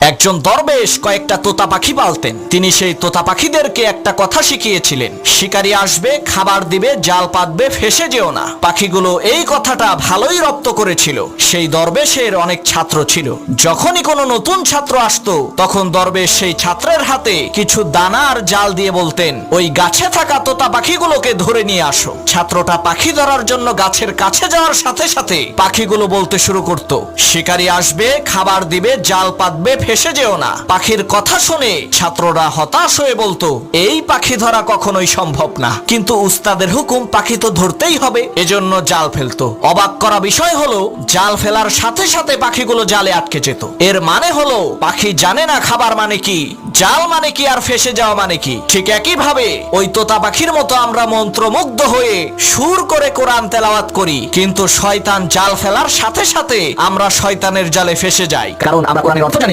একজন দরবেশ কয়েকটা তোতা পাখি পালতেন। তিনি সেই তোতা পাখিদেরকে একটা কথা শিখিয়েছিলেন। শিকারী আসবে, খাবার দিবে, জাল পাতবে, ফেসে যেও না। পাখিগুলো এই কথাটা ভালোই রপ্ত করেছিল। সেই দরবেশের অনেক ছাত্র ছিল। যখনই কোনো নতুন ছাত্র আসতো, তখন দরবেশ সেই ছাত্রের হাতে কিছু দানা আর জাল দিয়ে বলতেন, ওই গাছে থাকা তোতা পাখিগুলোকে ধরে নিয়ে আসো। ছাত্রটা পাখি ধরার জন্য গাছের কাছে যাওয়ার সাথে সাথে পাখিগুলো বলতে শুরু করত, শিকারী আসবে, খাবার দিবে, জাল পাতবে ফেসে যেও না। পাখির কথা শুনে ছাত্ররা হতাশ হয়ে বলতো, এই পাখি ধরা কখনোই সম্ভব না। কিন্তু উস্তাদের হুকুম পাখি তো ধরতেই হবে। এজন্য জাল ফেলতো। অবাক করা বিষয় হলো, জাল ফেলার সাথে সাথে পাখিগুলো জালে আটকে যেত। এর মানে হলো, পাখি জানে না খাবার মানে কি, জাল মানে কি, আর ফেসে যাওয়া মানে কি। ঠিক একই ভাবে ওই তোতা পাখির মতো আমরা মন্ত্রমুগ্ধ হয়ে সুর করে কোরআন তেলাওয়াত করি। কিন্তু শয়তান জাল ফেলার সাথে সাথে আমরা শয়তানের জালে ফেসে যাই। কারণ আমরা কোরআনের অর্থ জানি